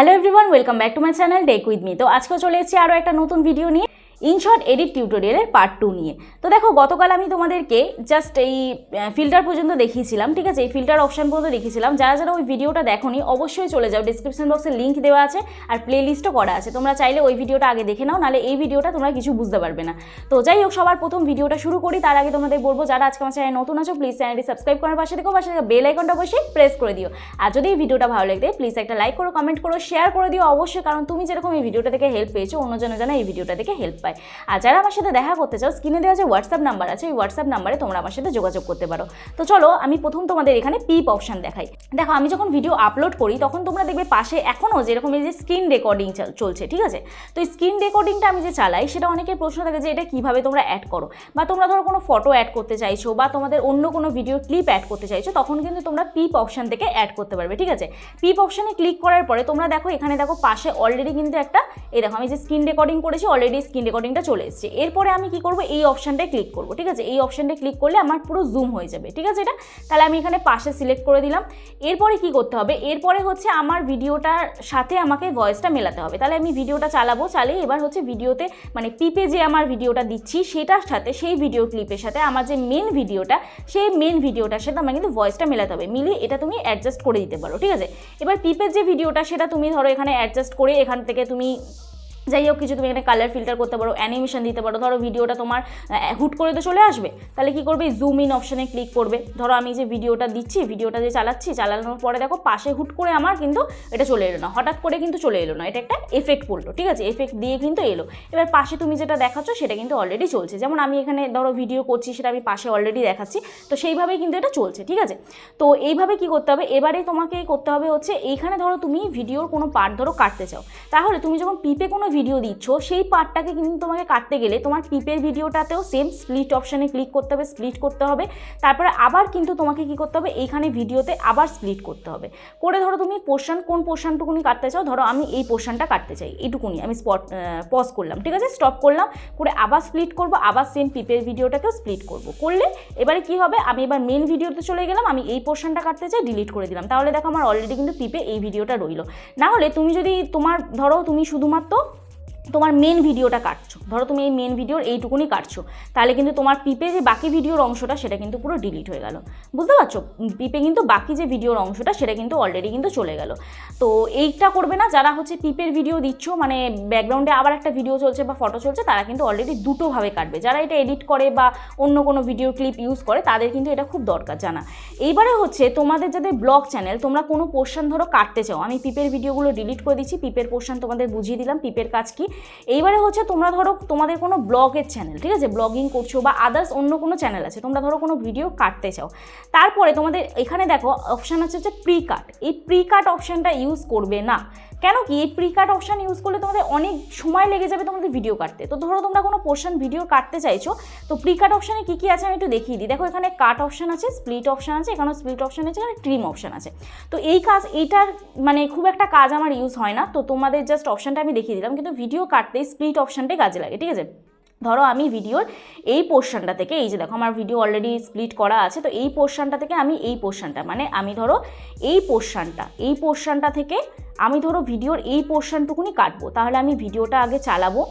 Hello everyone welcome back to my channel deck with me তো আজকে চলে এসেছি আরও একটা নতুন ভিডিও নিয়ে। ইনশর্ট এডিট টিউটোরিয়ালের পার্ট টু নিয়ে। তো দেখো, গতকাল আমি তোমাদেরকে জাস্ট এই ফিল্টার পর্যন্ত দেখিয়েছিলাম, ঠিক আছে? এই ফিল্টার অপশন পর্যন্ত দেখিয়েছিলাম। যারা যারা ওই ভিডিওটা দেখোনি, অবশ্যই চলে যাও। ডিসক্রিপশন বক্সে লিঙ্ক দেওয়া আছে আর প্লে লিস্টও করা আছে। তোমরা চাইলে ওই ভিডিওটা আগে দেখে নাও, নাহলে এই ভিডিওটা তোমরা কিছু বুঝতে পারবে না। তো যাই হোক, সবার প্রথম ভিডিওটা শুরু করি। তার আগে তোমাদের বলব, যারা আজকে আমার চ্যানেল নতুন আছো প্লিজ চ্যানেলটি সাবস্ক্রাইব করার পাশে দেখো পাশে বেল আইকনটা অবশ্যই প্রেস করে দিও। আর যদি এই ভিডিওটা ভালো লাগে প্লিজ একটা লাইক করো কমেন্ট করো শেয়ার করে দিও। অবশ্যই, কারণ তুমি যেরকম এই ভিডিওটা থেকে হেল্প পেয়েছ অন্যজনে যেন এই ভিডিওটা থেকে হেল্প আর যারা আমার সাথে দেখা করতে চাও স্ক্রিনে দেওয়া যে হোয়াটসঅ্যাপ নাম্বার আছে, ওই হোয়াটসঅ্যাপ নাম্বারে তোমরা আমার সাথে যোগাযোগ করতে পারো। তো চলো, আমি প্রথম তোমাদের এখানে পিপ অপশন দেখাই। দেখো, আমি যখন ভিডিও আপলোড করি, তখন তোমরা দেখবে পাশে এখনও যেরকম এই যে স্ক্রিন রেকর্ডিং চলছে, ঠিক আছে? তো স্ক্রিন রেকর্ডিংটা আমি যে চালাই, সেটা অনেকের প্রশ্ন থাকে যে এটা কীভাবে তোমরা অ্যাড করো? বা তোমরা ধরো কোনো ফটো অ্যাড করতে চাইছো, বা তোমাদের অন্য কোনো ভিডিও ক্লিপ অ্যাড করতে চাইছো, তখন কিন্তু তোমরা পিপ অপশন থেকে অ্যাড করতে পারবে, ঠিক আছে? পিপ অপশনে ক্লিক করার পরে তোমরা দেখো, এখানে দেখো পাশে অলরেডি কিন্তু একটা, এই দেখো আমি যে স্ক্রিন রেকর্ডিং করেছি অলরেডি স্ক্রিন রেকর্ডিংটা চলে এসেছে। এরপরে আমি কি করব? এই অপশানটায় ক্লিক করব, ঠিক আছে? এই অপশানটায় ক্লিক করলে আমার পুরো জুম হয়ে যাবে, ঠিক আছে এটা? তাহলে আমি এখানে পাশে সিলেক্ট করে দিলাম। এরপরে কি করতে হবে? এরপরে হচ্ছে আমার ভিডিওটার সাথে আমাকে ভয়েসটা মেলাতে হবে। তাহলে আমি ভিডিওটা চালাবো, চালিয়ে এবার হচ্ছে ভিডিওতে মানে পিপে যে আমার ভিডিওটা দিচ্ছি, সেটার সাথে, সেই ভিডিও ক্লিপের সাথে আমার যে মেন ভিডিওটা সেই মেন ভিডিওটার সাথে আমার কিন্তু ভয়েসটা মেলাতে হবে। মিলিয়ে এটা তুমি অ্যাডজাস্ট করে দিতে পারো, ঠিক আছে? এবার পিপের যে ভিডিওটা সেটা তুমি ধরো এখানে অ্যাডজাস্ট করে এখান থেকে তুমি যাই হোক, কিছু তুমি এখানে কালার ফিল্টার করতে পারো অ্যানিমেশন দিতে পারো। ধরো ভিডিওটা তোমার হুট করে তো চলে আসবে। তাহলে কি করবে? জুম ইন অপশানে ক্লিক করবে। ধরো আমি যে ভিডিওটা দিচ্ছি ভিডিওটা যে চালাচ্ছি, চালানোর পরে দেখো পাশে হুট করে আমার কিন্তু এটা চলে এলো না। হঠাৎ করে কিন্তু চলে এলো না। এটা একটা এফেক্ট পড়ল, ঠিক আছে? এফেক্ট দিয়ে কিন্তু এলো। এবার পাশে তুমি যেটা দেখাচ্ছ, সেটা কিন্তু অলরেডি চলছে। যেমন আমি এখানে ধরো ভিডিও করছি, সেটা আমি পাশে অলরেডি দেখাচ্ছি। তো সেইভাবেই কিন্তু এটা চলছে, ঠিক আছে? তো এইভাবে কি করতে হবে? এবারে তোমাকে করতে হবে হচ্ছে, এইখানে ধরো তুমি ভিডিওর কোনো পার্ট ধরো কাটতে চাও। তাহলে তুমি যখন পিপে কোনো ভিডিও দিচ্ছ, সেই পার্টটাকে কিন্তু তোমাকে কাটতে গেলে তোমার পিপের ভিডিওটাতেও সেম স্প্লিট অপশানে ক্লিক করতে হবে স্প্লিট করতে হবে। তারপরে আবার কিন্তু তোমাকে কি করতে হবে, এইখানে ভিডিওতে আবার স্প্লিট করতে হবে। করে ধরো তুমি পোর্শন কোন পোর্শনটুকুনি কাটতে চাও, ধরো আমি এই পোর্শনটা কাটতে চাই, এইটুকুনি, আমি স্পট পজ করলাম, ঠিক আছে? স্টপ করলাম, করে আবার স্প্লিট করব, আবার সেম পিপের ভিডিওটাকেও স্প্লিট করব। করলে এবারে কি হবে, আমি এবার মেন ভিডিওতে চলে গেলাম, আমি এই পোর্শনটা কাটতে চাই ডিলিট করে দিলাম। তাহলে দেখো আমার অলরেডি কিন্তু পিপে এই ভিডিওটা রইল। না হলে তুমি যদি তোমার, ধরো তুমি শুধুমাত্র তোমার মেন ভিডিওটা কাটছো। ধরো তুমি এই মেন ভিডিওর এইটুকুনি কাটছো। তাহলে কিন্তু তোমার পিপে যে বাকি ভিডিওর অংশটা, সেটা কিন্তু পুরো ডিলিট হয়ে গেল। বুঝতে পারছ? পিপে কিন্তু বাকি যে ভিডিওর অংশটা, সেটা কিন্তু অলরেডি কিন্তু চলে গেল। তো এইটা করবে না, যারা হচ্ছে পিপের ভিডিও দিচ্ছ মানে ব্যাকগ্রাউন্ডে আবার একটা ভিডিও চলছে বা ফটো চলছে, তারা কিন্তু অলরেডি দুটোভাবে কাটবে। যারা এটা এডিট করে বা অন্য কোনো ভিডিও ক্লিপ ইউজ করে, তাদের কিন্তু এটা খুব দরকার জানা। এইবারে হচ্ছে তোমাদের যাদের ব্লগ চ্যানেল তোমরা কোনো পোর্শন ধরো কাটতে চাও। আমি পিপের ভিডিওগুলো ডিলিট করে দিচ্ছি পিপের পোর্শন তোমাদের বুঝিয়ে দিলাম পিপের কাজ কি? এইবারে হচ্ছে তোমরা ধরো তোমাদের কোনো ব্লগের চ্যানেল ঠিক আছে? ব্লগিং করছ বা আদার্স অন্য কোনো চ্যানেল আছে, তোমরা ধরো কোনো ভিডিও কাটতে চাও। তারপরে তোমাদের এখানে দেখো অপশান আছে হচ্ছে প্রি কাট এই প্রি কাট অপশানটা ইউজ করবে না। কেন কি? এই প্রি কাট অপশান ইউজ করলে তোমাদের অনেক সময় লেগে যাবে তোমাদের ভিডিও কাটতে। তো ধরো তোমরা কোনো পোর্শন ভিডিও কাটতে চাইছো, তো প্রি কাট অপশানে কী কী আছে আমি একটু দেখিয়ে দিই। দেখো এখানে কাট অপশান আছে স্প্লিট অপশান আছে, এখানেও স্প্লিট অপশান আছে, এখানে ট্রিম অপশান আছে। তো এই কাজ, এইটার মানে খুব একটা কাজ আমার ইউজ হয় না। তো তোমাদের জাস্ট অপশানটা আমি দেখিয়ে দিলাম, কিন্তু ভিডিও কাটতে স্প্লিট অপশানটাই কাজে লাগে, ঠিক আছে? ধরো আমি ভিডিওর এই পোর্শনটা থেকে, এই যে দেখো আমার ভিডিও অলরেডি স্প্লিট করা আছে, তো এই পোর্শনটা থেকে আমি এই পোর্শনটা মানে আমি ধরো এই পোর্শনটা এই পোর্শনটা থেকে আমি ধরো ভিডিওর এই পোর্শনটুকুনি কাটবো, তাহলে আমি ভিডিওটা আগে চালাবো।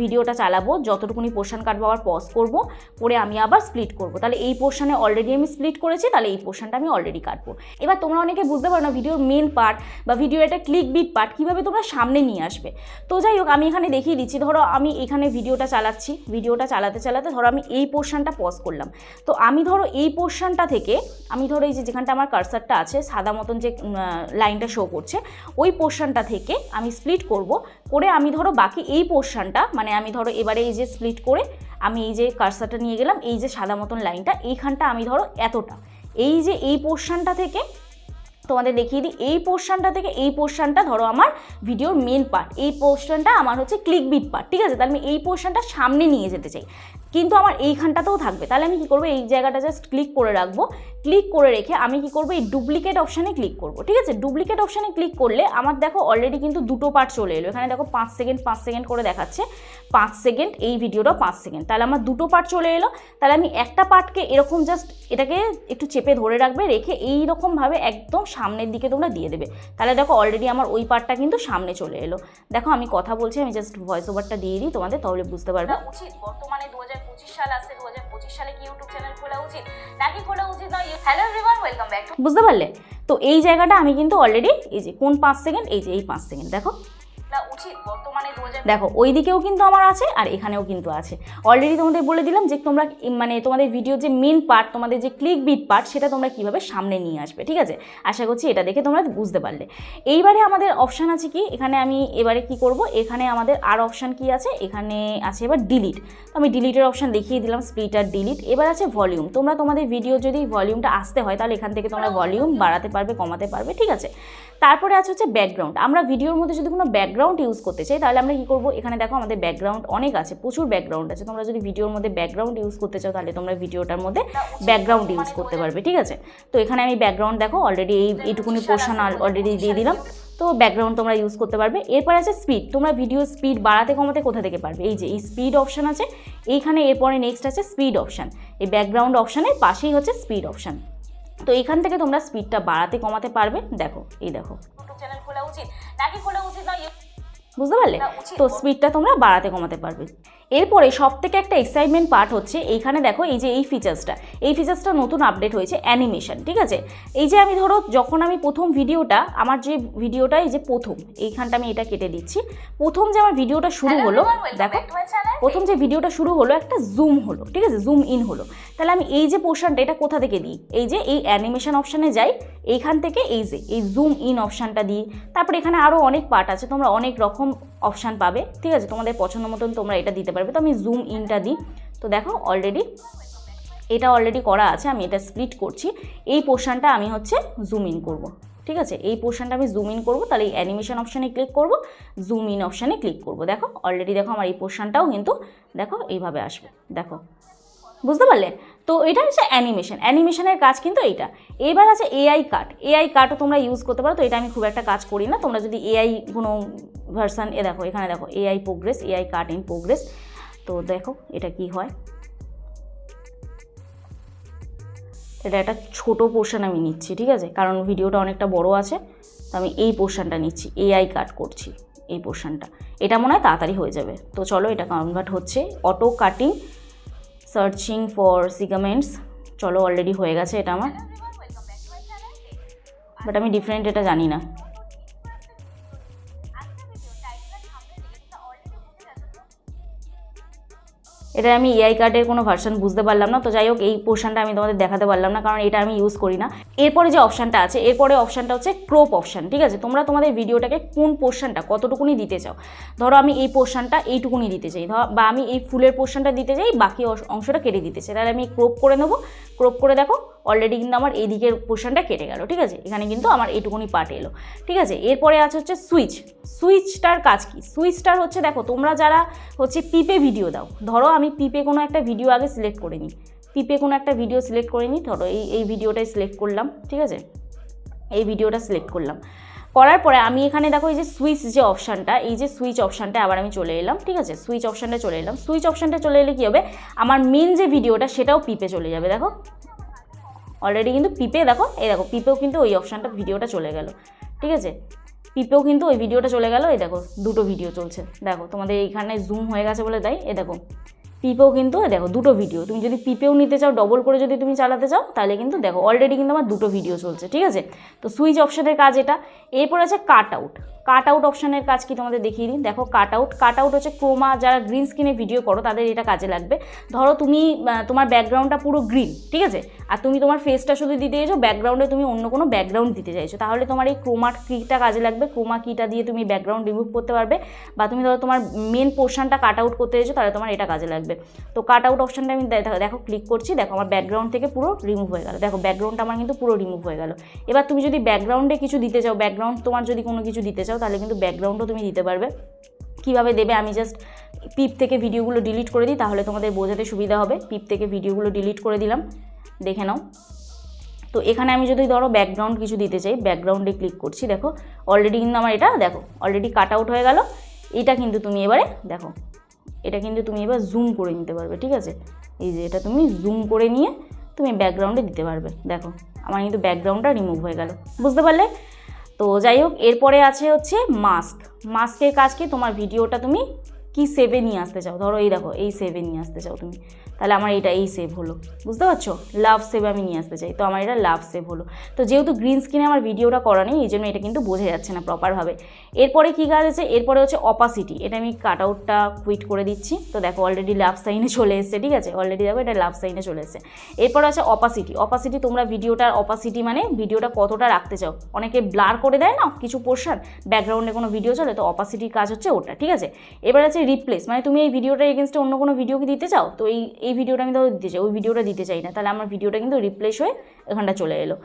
ভিডিওটা চালাবো, যতটুকুনি পোর্শন কাটবো, আবার পজ করব, করে আমি আবার স্প্লিট করব। তাহলে এই পোর্শানে অলরেডি আমি স্প্লিট করেছি, তাহলে এই পোর্শনটা আমি অলরেডি কাটবো। এবার তোমরা অনেকে বুঝতে পারো না ভিডিওর মেন পার্ট বা ভিডিও একটা ক্লিক বিট পার্ট কীভাবে তোমরা সামনে নিয়ে আসবে। তো যাই হোক, আমি এখানে দেখিয়ে দিচ্ছি, ধরো আমি এখানে ভিডিওটা চালাচ্ছি, ভিডিওটা চালাতে চালাতে ধরো আমি এই পোর্শনটা পজ করলাম। তো আমি ধরো এই পোর্শনটা থেকে, আমি ধরো এই যে যেখানটা আমার কার্সারটা আছে, সাদা মতন যে লাইনটা শো করছে, ওই পোর্শনটা থেকে আমি স্প্লিট করব করে আমি ধরো বাকি এই পোর্শানটা মানে আমি ধরো এবারে এই যে স্প্লিট করে আমি এই যে কার্সারটা নিয়ে গেলাম, এই যে সাদা মতন লাইনটা এইখানটা আমি ধরো এতটা। এই যে এই পোর্শানটা থেকে তোমাদের দেখিয়ে দিই, এই পোর্শনটা থেকে এই পোর্শনটা ধরো আমার ভিডিওর মেন পার্ট এই পোর্শনটা আমার হচ্ছে ক্লিক বিট পার্ট ঠিক আছে? তাহলে আমি এই পোর্শনটা সামনে নিয়ে যেতে চাই। কিন্তু আমার এইখানটাতেও থাকবে। তাহলে আমি কি করব? এই জায়গাটা জাস্ট ক্লিক করে রাখব। ক্লিক করে রেখে আমি কি করব? এই ডুপ্লিকেট অপশানে ক্লিক করব। ঠিক আছে? ডুপ্লিকেট অপশানে ক্লিক করলে আমার দেখো অলরেডি কিন্তু দুটো পার্ট চলে এলো। এখানে দেখো পাঁচ সেকেন্ড পাঁচ সেকেন্ড করে দেখাচ্ছে। পাঁচ সেকেন্ড এই ভিডিওটা পাঁচ সেকেন্ড তাহলে আমার দুটো পার্ট চলে এলো। তাহলে আমি একটা পার্টকে এরকম জাস্ট এটাকে একটু চেপে ধরে রাখবে, রেখে এই রকমভাবে একদম সামনের দিকে তোমরা দিয়ে দেবে। তাহলে দেখো অলরেডি আমার ওই পার্টটা কিন্তু সামনে চলে এলো। দেখো আমি কথা বলছি, আমি জাস্ট ভয়েস ওভারটা দিয়ে দিই, তোমাদের তাহলে বুঝতে পারবে। উচিত বর্তমানে দু হাজার পঁচিশ সাল আসছে দু হাজার পঁচিশ সালে কি ইউটিউব চ্যানেল খোলা উচিত? নাকি খোলা উচিত নয়? হ্যালো এভরিওয়ান ওয়েলকাম ব্যাক বুঝতে পারলে? তো এই জায়গাটা আমি কিন্তু অলরেডি এই যে, কোন পাঁচ সেকেন্ড এই যে এই পাঁচ সেকেন্ড দেখো। দেখো ওই দিকেও কিন্তু আমার আছে আর এখানেও কিন্তু আছে। অলরেডি তোমাদের বলে দিলাম যে তোমরা মানে তোমাদের ভিডিও যে মেন পার্ট তোমাদের যে ক্লিক বিট পার্ট সেটা তোমরা কীভাবে সামনে নিয়ে আসবে ঠিক আছে? আশা করছি এটা দেখে তোমরা বুঝতে পারলে। এইবারে আমাদের অপশান আছে কি? এখানে আমি এবারে কি করব? এখানে আমাদের আর অপশান কি আছে? এখানে আছে এবার ডিলিট তো আমি ডিলিটের অপশান দেখিয়ে দিলাম স্প্লিট আর ডিলিট এবার আছে ভলিউম তোমরা তোমাদের ভিডিও যদি ভলিউমটা আসতে হয় তাহলে এখান থেকে তোমরা ভলিউম বাড়াতে পারবে কমাতে পারবে ঠিক আছে? তারপরে আছে হচ্ছে ব্যাকগ্রাউন্ড আমরা ভিডিওর মধ্যে যদি কোনো ব্যাকগ্রাউন্ড ইউজ করতে চাই তাহলে আমরা কী করব? এখানে দেখো আমাদের ব্যাকগ্রাউন্ড অনেক আছে প্রচুর ব্যাকগ্রাউন্ড আছে। তোমরা যদি ভিডিওর মধ্যে ব্যাকগ্রাউন্ড ইউজ করতে চাও তাহলে তোমরা ভিডিওটার মধ্যে ব্যাকগ্রাউন্ড ইউজ করতে পারবে ঠিক আছে? তো এখানে আমি ব্যাকগ্রাউন্ড দেখো অলরেডি এই এইটুকুনি পোর্শন অলরেডি দিয়ে দিলাম। তো ব্যাকগ্রাউন্ড তোমরা ইউজ করতে পারবে। এরপর আছে স্পিড তোমরা ভিডিও স্পিড বাড়াতে কমাতে কোথা থেকে পারবে? এই যে এই স্পিড অপশান আছে এইখানে এরপরে নেক্সট আছে স্পিড অপশান এই ব্যাকগ্রাউন্ড অপশানের পাশেই হচ্ছে স্পিড অপশান তো এখান থেকে তোমরা স্পিডটা বাড়াতে কমাতে পারবে। দেখো এই দেখো। চ্যানেল খোলা উচিত? নাকি খোলা উচিত নয় বুঝতে পারলে? তো স্পিডটা তোমরা বাড়াতে কমাতে পারবে। এরপরে সব থেকে একটা এক্সাইটমেন্ট পার্ট হচ্ছে এইখানে দেখো এই যে এই ফিচার্সটা এই ফিচার্সটা নতুন আপডেট হয়েছে অ্যানিমেশন ঠিক আছে? এই যে আমি ধরো যখন আমি প্রথম ভিডিওটা আমার যে ভিডিওটা এই যে প্রথম এইখানটা আমি এটা কেটে দিচ্ছি। প্রথম যে আমার ভিডিওটা শুরু হলো দেখো প্রথম যে ভিডিওটা শুরু হলো একটা জুম হলো ঠিক আছে? জুম ইন হলো। তাহলে আমি এই যে পোর্শনটা এটা কোথা থেকে দিই? এই যে এই অ্যানিমেশন অপশানে যাই এইখান থেকে এই যে এই জুম ইন অপশানটা দিই। তারপরে এখানে আরও অনেক পার্ট আছে তোমরা অনেক রকম অপশান পাবে। ঠিক আছে, তোমাদের পছন্দ মতন তোমরা এটা দিতে পারবে। তো আমি জুম ইনটা দিই। তো দেখো অলরেডি এটা অলরেডি করা আছে, আমি এটা স্প্লিট করছি। এই পোর্শনটা আমি হচ্ছে জুম ইন করব। ঠিক আছে, এই পোর্শনটা আমি জুম ইন করব, তাহলে এই অ্যানিমেশন অপশানে ক্লিক করব জুম ইন অপশানে ক্লিক করব। দেখো অলরেডি দেখো আমার এই পোর্শনটাও কিন্তু দেখো, এইভাবে আসবে। দেখো, বুঝতে পারলে? তো এটা হচ্ছে অ্যানিমেশন। অ্যানিমেশনের কাজ কিন্তু এইটা। এবার আছে এআই কাট। এআই কাটও তোমরা ইউজ করতে পারো, তো এটা আমি খুব একটা কাজ করি না। তোমরা যদি এআই কোনো ভার্সান এ দেখো, এখানে দেখো AI progress AI cut in progress তো দেখো এটা কি হয়। এটা একটা ছোট পোর্শন আমি নিচ্ছি, ঠিক আছে? কারণ ভিডিওটা অনেকটা বড় আছে, তো আমি এই পোর্শনটা নিচ্ছি। এআই কাট করছি এই পোর্শনটা এটা মনে হয় তাড়াতাড়ি হয়ে যাবে। তো চলো, এটা কনভার্ট হচ্ছে। Auto cutting searching for segments চলো অলরেডি হয়ে গেছে এটা আমার। বাট আমি ডিফারেন্ট এটা জানি না। এটা আমি এআই কার্ডের কোনো ভার্সন বুঝতে পারলাম না, তো যাই হোক এই পোর্শনটা আমি তোমাদের দেখাতে পারলাম না, কারণ এটা আমি ইউজ করি না। এরপরে যে অপশানটা আছে, এরপরে অপশানটা হচ্ছে ক্রোপ অপশান ঠিক আছে? তোমরা তোমাদের ভিডিওটাকে কোন পোর্শনটা কতটুকুনি দিতে চাও? ধরো আমি এই পোর্শনটা এইটুকুনি দিতে চাই, ধর বা আমি এই ফুলের পোর্শনটা দিতে চাই, বাকি অংশটা কেটে দিতে চাই, তাহলে আমি ক্রোপ করে নেব। ক্রোপ করে দেখো অলরেডি কিন্তু আমার এই দিকের পোর্শনটা কেটে গেল, ঠিক আছে? এখানে কিন্তু আমার এইটুকুনি পার্ট এলো, ঠিক আছে? এরপরে আছে হচ্ছে সুইচ সুইচটার কাজ কি? সুইচটার হচ্ছে দেখো, তোমরা যারা হচ্ছে পিপে ভিডিও দাও, ধরো আমি পিপে কোনো একটা ভিডিও আগে সিলেক্ট করে নিই পিপে কোনো একটা ভিডিও সিলেক্ট করে নিই, ধরো এই এই ভিডিওটাই সিলেক্ট করলাম, ঠিক আছে? এই ভিডিওটা সিলেক্ট করলাম, করার পরে আমি এখানে দেখো এই যে সুইচ যে অপশানটা এই যে সুইচ অপশানটা আবার আমি চলে এলাম, ঠিক আছে? সুইচ অপশানটা চলে এলাম সুইচ অপশানটা চলে এলে কী হবে? আমার মেন যে ভিডিওটা সেটাও পিপে চলে যাবে, দেখো? অলরেডি কিন্তু পিপে দেখো, এই দেখো পিপেও কিন্তু ওই অপশানটা ভিডিওটা চলে গেল, ঠিক আছে? পিপেও কিন্তু ওই ভিডিওটা চলে গেল, এই দেখো, দুটো ভিডিও চলছে, দেখো, তোমাদের এইখানে জুম হয়ে গেছে বলে তাই এ দেখো পিপেও কিন্তু দেখো দুটো ভিডিও তুমি যদি পিপেও নিতে চাও ডবল করে যদি তুমি চালাতে চাও, তাহলে কিন্তু দেখো অলরেডি কিন্তু আমার দুটো ভিডিও চলছে, ঠিক আছে? তো সুইচ অপশানের কাজ এটা। এরপর আছে কাট আউট কাট আউট অপশানের কাজ কি তোমাদের দেখিয়ে দিই? দেখো কাট আউট কাট আউট হচ্ছে ক্রোমা যারা গ্রিন স্ক্রিনে ভিডিও করো, তাদের এটা কাজে লাগবে। ধরো তুমি তোমার ব্যাকগ্রাউন্ডটা পুরো গ্রিন ঠিক আছে? আর তুমি তোমার ফেসটা শুধু দিতে চাইছো ব্যাকগ্রাউন্ডে তুমি অন্য কোনো ব্যাকগ্রাউন্ড দিতে চাইছো। তাহলে তোমার এই ক্রোমা কিটা কাজে লাগবে। ক্রোমা কিটা দিয়ে তুমি ব্যাকগ্রাউন্ড রিমুভ করতে পারবে। বা তুমি ধরো তোমার মেন পোর্শনটা কাট আউট করতে চাইছো, তাহলে তোমার এটা কাজে লাগবে। তো কাট আউট অপশানটা আমি দেখো ক্লিক করছি, দেখো আমার ব্যাকগ্রাউন্ড থেকে পুরো রিমুভ হয়ে গেল। দেখো ব্যাকগ্রাউন্ডটা আমার কিন্তু পুরো রিমুভ হয়ে গেল। এবার তুমি যদি ব্যাকগ্রাউন্ডে কিছু দিতে চাও ব্যাকগ্রাউন্ড তোমার যদি কোনো কিছু দিতে চাও, তাহলে কিন্তু ব্যাকগ্রাউন্ডও তুমি দিতে পারবে। কীভাবে দেবে আমি জাস্ট পিপ থেকে ভিডিওগুলো ডিলিট করে দিই, তাহলে তোমাদের বোঝাতে সুবিধা হবে। পিপ থেকে ভিডিওগুলো ডিলিট করে দিলাম, দেখে নাও। তো এখানে আমি যদি ধরো ব্যাকগ্রাউন্ড কিছু দিতে চাই ব্যাকগ্রাউন্ডে ক্লিক করছি, দেখো। অলরেডি কিন্তু আমার এটা, দেখো অলরেডি কাট আউট হয়ে গেল। এটা কিন্তু তুমি এবারে দেখো। এটা কিন্তু তুমি এবার জুম করে নিতে পারবে, ঠিক আছে? এই যে এটা তুমি জুম করে নিয়ে তুমি ব্যাকগ্রাউন্ডে দিতে পারবে। দেখো, আমার কিন্তু ব্যাকগ্রাউন্ডটা রিমুভ হয়ে গেল, বুঝতে পারলে? তো যাই হোক, এরপরে আছে হচ্ছে মাস্ক মাস্কের কাজ কি? তোমার ভিডিওটা তুমি কি সেভে নিয়ে আসতে চাও? ধরো এই দেখো, এই সেভে নিয়ে আসতে চাও তুমি। তাহলে আমার এটা এই সেভ হলো। বুঝতে পারছ? লাভ সেভ আমি নিয়ে আসতে চাই। তো আমার এটা লাভ সেভ হলো। তো যেহেতু গ্রিন স্ক্রিনে আমার ভিডিওটা করা নেই, এই জন্য এটা কিন্তু বোঝা যাচ্ছে না প্রপারভাবে এরপরে কী কাজ আছে? এরপরে হচ্ছে অপাসিটি এটা আমি কাট আউটটা কুইট করে দিচ্ছি। তো দেখো অলরেডি লাভ সাইনে চলে এসেছে, ঠিক আছে? অলরেডি দেখো, এটা লাভ সাইনে চলে এসেছে। এরপরে আছে অপাসিটি অপাসিটি তোমরা ভিডিওটার অপাসিটি মানে ভিডিওটা কতটা রাখতে চাও? অনেকে ব্লার করে দেয় না? কিছু পোর্শন ব্যাকগ্রাউন্ডে কোনো ভিডিও চলে, তো অপাসিটির কাজ হচ্ছে ওটা, ঠিক আছে? এবার আছে রিপ্লেস মানে তুমি এই ভিডিওটা এগেনস্টে অন্য কোনো ভিডিও কি দিতে চাও, তো এই এই ভিডিওটা আমি ধরো দিতে চাই, ওই ভিডিওটা দিতে চাই না, তাহলে আমার ভিডিওটা কিন্তু রিপ্লেস হয়ে এখানটা চলে এলো।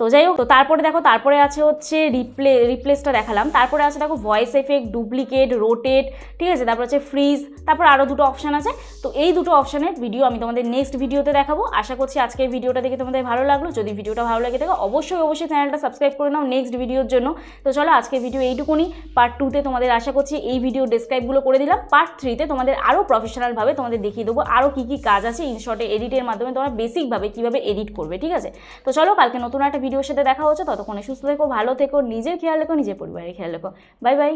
তো যাই হোক, তো তারপরে দেখো, তারপরে আছে হচ্ছে রিপ্লে রিপ্লেসটা দেখালাম। তারপরে আছে দেখো ভয়েস এফেক্ট ডুপ্লিকেট রোটেট ঠিক আছে? তারপর আছে ফ্রিজ তারপর আরও দুটো অপশান আছে। তো এই দুটো অপশানের ভিডিও আমি তোমাদের নেক্সট ভিডিওতে দেখাবো। আশা করছি আজকের ভিডিওটা দেখে তোমাদের ভালো লাগল। যদি ভিডিওটা ভালো লাগে থাকে, অবশ্যই অবশ্যই চ্যানেলটা সাবস্ক্রাইব করে নাও নেক্সট ভিডিওর জন্য। তো চলো, আজকের ভিডিও এইটুকুনি। পার্ট টুতে তোমাদের আশা করছি এই ভিডিও ডেসক্রাইবগুলো করে দিলাম। পার্ট থ্রিতে তোমাদের আরও প্রফেশনালভাবে তোমাদের দেখিয়ে দেবো আরও কী কী কাজ আছে ইনশর্টে এডিটের মাধ্যমে তোমরা বেসিকভাবে কীভাবে এডিট করবে, ঠিক আছে? তো চলো, কালকে নতুন একটা ভিডিওর সাথে দেখা হচ্ছে, ততক্ষণে সুস্থ থেকো, ভালো থেকো, নিজের খেয়াল রেখো, নিজের পরিবারের খেয়াল রেখো। Bye bye.